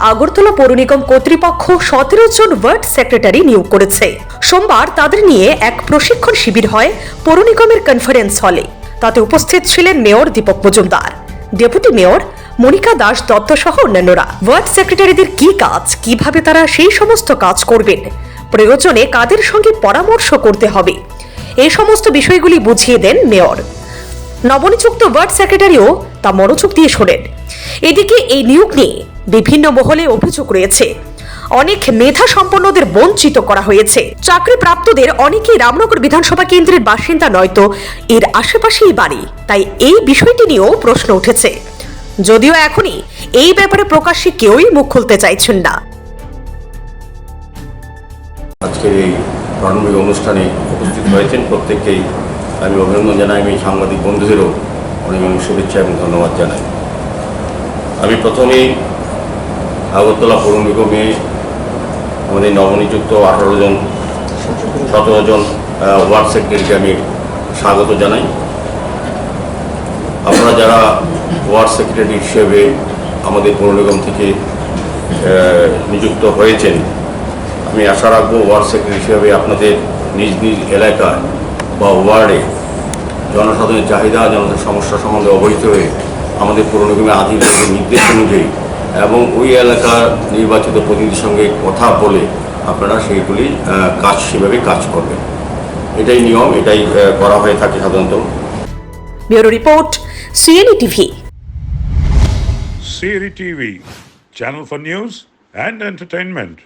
আগরতলা পৌর নিগম কর্তৃপক্ষ সতেরো জন ওয়ার্ড সেক্রেটারি নিয়োগ করেছে। সোমবার তাদের নিয়ে এক প্রশিক্ষণ শিবির হয় পৌর নিগমের কনফারেন্স হলে তাতে উপস্থিত ছিলেন mayor Dipak Majumdar deputy mayor Monika Das Dutta সহ অন্যান্যরা। ওয়ার্ড সেক্রেটারিদের কি কাজ, কীভাবে তারা সেই সমস্ত কাজ করবেন, প্রয়োজনে কাদের সঙ্গে পরামর্শ করতে হবে, এই সমস্ত বিষয়গুলি বুঝিয়ে দেন মেয়র। নবনিযুক্ত ওয়ার্ড সেক্রেটারিও তা মনোযোগ দিয়ে শোনেন। এদিকে এই নিয়োগ নিয়ে বিভিন্ন মহলে অভিযোগ রয়েছে। অনেক মেধা সম্পন্নদের বঞ্চিত করা হয়েছে। চাকরি প্রাপ্তদের অনেকেই রামনগর বিধানসভা কেন্দ্রের বাসিন্দা নয়তো এর আশেপাশেই বাড়ি। তাই এই বিষয়টি নিয়েও প্রশ্ন উঠেছে। যদিও এখনই এই ব্যাপারে প্রকাশ্যে কেউই মুখ খুলতে চাইছেন না। আজকের এই প্রারম্ভিক অনুষ্ঠানে উপস্থিত হয়েছেন প্রত্যেককেই। আমি অভিনন্দন জানাই, আমি সাংবাদিক বন্ধুদেরও অনেক অনেক শুভেচ্ছা এবং ধন্যবাদ জানাই। আমি প্রথমেই আগরতলা পৌর নিগমে আমাদের নবনিযুক্ত আঠারো জন, সতেরো জন ওয়ার্ড সেক্রেটারিকে আমি স্বাগত জানাই। আপনারা যারা ওয়ার্ড সেক্রেটারি হিসেবে আমাদের পৌর নিগম থেকে নিযুক্ত হয়েছেন, আমি আশা রাখব ওয়ার্ড সেক্রেটারি হিসেবে আপনাদের নিজ নিজ এলাকায় বা ওয়ার্ডে জনসাধারণের চাহিদা জনতার সমস্যা সম্বন্ধে অবহিত হয়ে আমাদের পৌর নিগমের আধিকারিকের নির্দেশ অনুযায়ী এবং ওই এলাকার নির্বাচিত প্রতিনিধির সঙ্গে কথা বলে আপনারা সেইগুলি কাজ সেভাবে কাজ করবেন। এটাই নিয়ম এটাই করা হয়ে থাকে সাধারণত। Bureau report CNE TV. Siri TV, channel for news and entertainment.